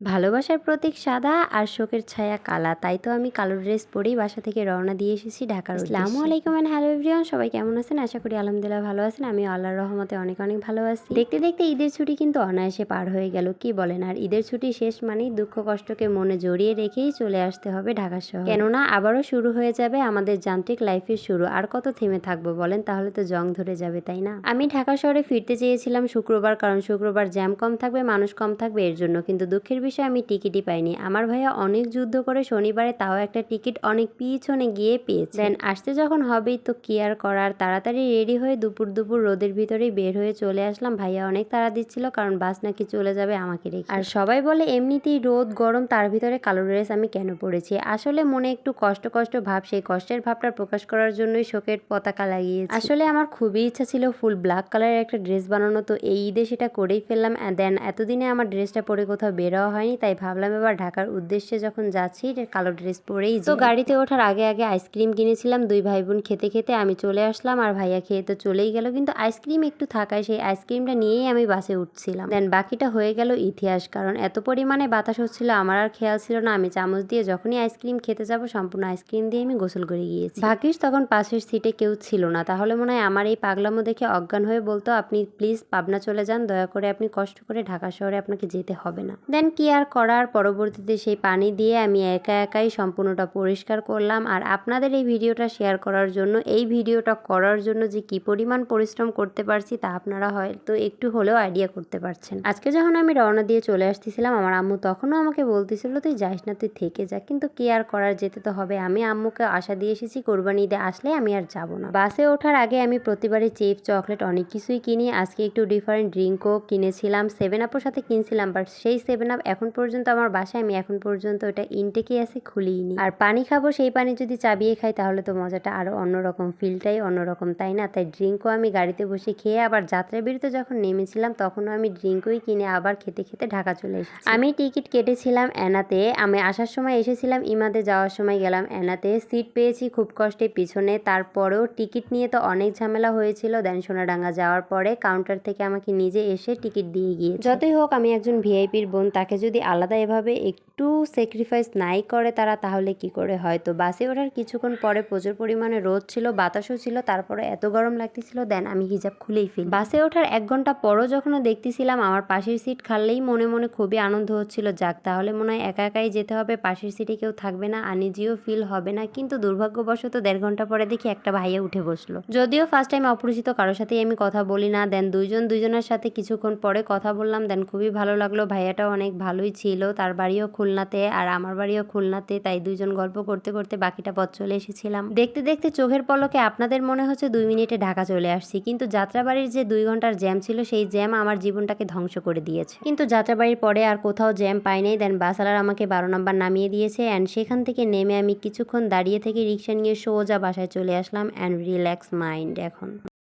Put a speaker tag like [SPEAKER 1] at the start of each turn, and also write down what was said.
[SPEAKER 1] ভালোবাসার প্রতীক সাদা আর শোকের ছায়া কালা। তাই তো আমি কালো ড্রেস পরেই বাসা থেকে রওনা দিয়ে এসেছি ঢাকার আসসালামু আলাইকুম অ্যান্ড হ্যালো এভরিওয়ান সবাই কেমন আছেন? আশা করি আলহামদুলিল্লাহ ভালো আছেন। আমি আল্লাহর রহমতে অনেক অনেক ভালো আছি। দেখতে দেখতে ঈদের ছুটি কিন্তু অনায়াসে পার হয়ে গেল কি বলেন? আর ঈদের ছুটি শেষ মানেই দুঃখ কষ্টকে মনে জড়িয়ে রেখেই চলে আসতে হবে ঢাকা শহর। কেননা আবারও শুরু হয়ে যাবে আমাদের যান্ত্রিক লাইফের শুরু। আর কত থেমে থাকব বলেন? তাহলে তো জং ধরে যাবে তাই না? আমি ঢাকা শহরে ফিরতে চেয়েছিলাম শুক্রবার কারণ শুক্রবার জ্যাম কম থাকবে মানুষ কম থাকবে এর জন্য। কিন্তু দুঃখের বিষয় আমি টিকিটই পাইনি। আমার ভাইয়া অনেক যুদ্ধ করে শনিবারে তাও একটা টিকিট অনেক পিছনে গিয়ে পেয়েছে। দেন আসতে যখন হবেই তো কি আর করার? তাড়াতাড়ি রেডি হয়ে দুপুর দুপুর রোদের ভিতরেই বের হয়ে চলে আসলাম। ভাইয়া অনেক তাড়া দিচ্ছিল কারণ বাস নাকি চলে যাবে আমাকে রেখে। আর সবাই বলে, এমনিতেই রোদ, গরম, তার ভিতরে কালো ড্রেস আমি কেন পরেছি? আসলে মনে একটু কষ্ট কষ্ট ভাব, সেই কষ্টের ভাবটা প্রকাশ করার জন্যই শোকের পতাকা লাগিয়েছি। আসলে আমার খুবই ইচ্ছা ছিল ফুল ব্ল্যাক কালারের একটা ড্রেস বানানো, তো এই ঈদে সেটা করেই ফেললাম। দেন এতদিনে আমার ড্রেসটা পরে কোথাও বের হওয়া হয়নি তাই ভাবলাম এবার ঢাকার উদ্দেশ্যে যখন যাচ্ছি কালো ড্রেস পরেই তো গাড়িতে ওঠার আগে আগে আইসক্রিম কিনেছিলাম দুই ভাই বোন খেতে খেতে আমি চলে আসলাম আর ভাইয়া খেয়ে তো চলেই গেল। কিন্তু আইসক্রিম একটু থাকায় সেই আইসক্রিমটা নিয়েই আমি বাসে উঠছিলাম। দেন বাকিটা হয়ে গেল ইতিহাস কারণ এত পরিমাণে বাতাস হচ্ছিল আমার আর খেয়াল ছিল না। আমি চামচ দিয়ে যখনই আইসক্রিম খেতে যাব সম্পূর্ণ আইসক্রিম দিয়ে আমি গোসল করে গিয়েছি। ভাগ্যিস তখন পাশের সিটে কেউ ছিল না। তাহলে মনে হয় আমার এই পাগলামো দেখে অজ্ঞান হয়ে বলতো আপনি প্লিজ পাবনা চলে যান দয়া করে আপনি কষ্ট করে ঢাকা শহরে আপনাকে যেতে হবে না। দেন কি আর করার পরবর্তীতে সেই পানি দিয়ে আমি একা একাই সম্পূর্ণটা পরিষ্কার করলাম। আর আপনাদের এই ভিডিওটা শেয়ার করার জন্য, এই ভিডিওটা করার জন্য যে কি পরিমাণ পরিশ্রম করতে পারছি তা আপনারা হয়তো একটু হলেও আইডিয়া করতে পারছেন। আজকে যখন আমি রওনা দিয়ে চলে আসতেছিলাম, আমার আম্মু তখনও আমাকে বলতেছিল, তুই যাস না, তুই থেকে যা। কিন্তু কি আর করার, যেতে তো হবে। আমি আম্মুকে আশা দিয়ে এসেছি, কোরবানি ঈদে আসলে আমি আর যাব না। বাসে ওঠার আগে আমি প্রতিবারই চিপ চকলেট, অনেক কিছুই কিনি। আজকে একটু ডিফারেন্ট ড্রিঙ্কও কিনেছিলাম। সেভেন আপের সাথে কিনছিলাম বাট সেই সেভেন আপ এখন পর্যন্ত আমার বাসায় আমি এখন পর্যন্ত ওটা ইনটেকে আছে, খুলিনি। আর পানি খাব, সেই পানি যদি চাবিয়ে খাই, তাহলে তো মজাটা আরও অন্যরকম ফিলটাই অন্যরকম, তাই না? তাই ড্রিঙ্কও আমি গাড়িতে বসে খেয়ে আবার যাত্রা বিরতে যখন নেমেছিলাম, তখনও আমি ড্রিঙ্কই কিনে আবার খেতে খেতে ঢাকা চলে এসেছি। আমি টিকিট কেটেছিলাম এনাতে আমি আসার সময় এসেছিলাম ইমাদে, যাওয়ার সময় গেলাম এনাতে সিট পেয়েছি খুব কষ্টে পিছনে, তারপরেও টিকিট নিয়ে তো অনেক ঝামেলা হয়েছিল। দেন সোনাডাঙ্গা যাওয়ার পরে কাউন্টার থেকে আমাকে নিজে এসে টিকিট দিয়ে গিয়ে যতই হোক, আমি একজন ভিআইপির বোন, তাকে আলাদা এভাবে একটু স্যাক্রিফাইস নাই করে তারা, তাহলে কি করে? হয়তো বাসে ওঠার কিছুক্ষণ পরে প্রচুর পরিমাণে রোদ ছিল, বাতাসও ছিল, তারপরে এত গরম লাগতেছিল, দেন আমি হিজাব খুলেই ফেলি। বাসে ওঠার এক ঘণ্টা পরও যখন দেখতেছিলাম আমার পাশের সিট খাললেই মনে মনে খুবই আনন্দ হচ্ছিল, যাক তাহলে মনে হয় একা একাই যেতে হবে, পাশের সিটে কেউ থাকবে না আনিজিও ফিল হবে না, কিন্তু দুর্ভাগ্যবশত দেড় ঘণ্টা পরে দেখি একটা ভাইয়া উঠে বসল। যদিও ফার্স্ট টাইম অপরিচিত, কারোর সাথেই আমি কথা বলি না, দেন দুইজন দুইজনের সাথে কিছুক্ষণ পরে কথা বললাম, দেন খুবই ভালো লাগল, ভাইয়াটাও অনেক ভালোই ছিল। তার বাড়িও খুলনাতে আর আমার বাড়িও খুলনাতে, তাই দুইজন গল্প করতে করতে বাকিটা পথ চলে এসেছিলাম। দেখতে দেখতে চোখের পলকে আপনাদের মনে হচ্ছে দুই মিনিটে ঢাকা চলে আসছি, কিন্তু যাত্রাবাড়ির যে দুই ঘণ্টার জ্যাম ছিল, সেই জ্যাম আমার জীবনটাকে ধ্বংস করে দিয়েছে। কিন্তু যাত্রাবাড়ির পরে আর কোথাও জ্যাম পাই নাই দেন বাসালার আমাকে বারো নাম্বার নামিয়ে দিয়েছে অ্যান্ড সেখান থেকে নেমে আমি কিছুক্ষণ দাঁড়িয়ে থেকে রিক্সা নিয়ে সোজা বাসায় চলে আসলাম অ্যান্ড রিল্যাক্স মাইন্ড এখন।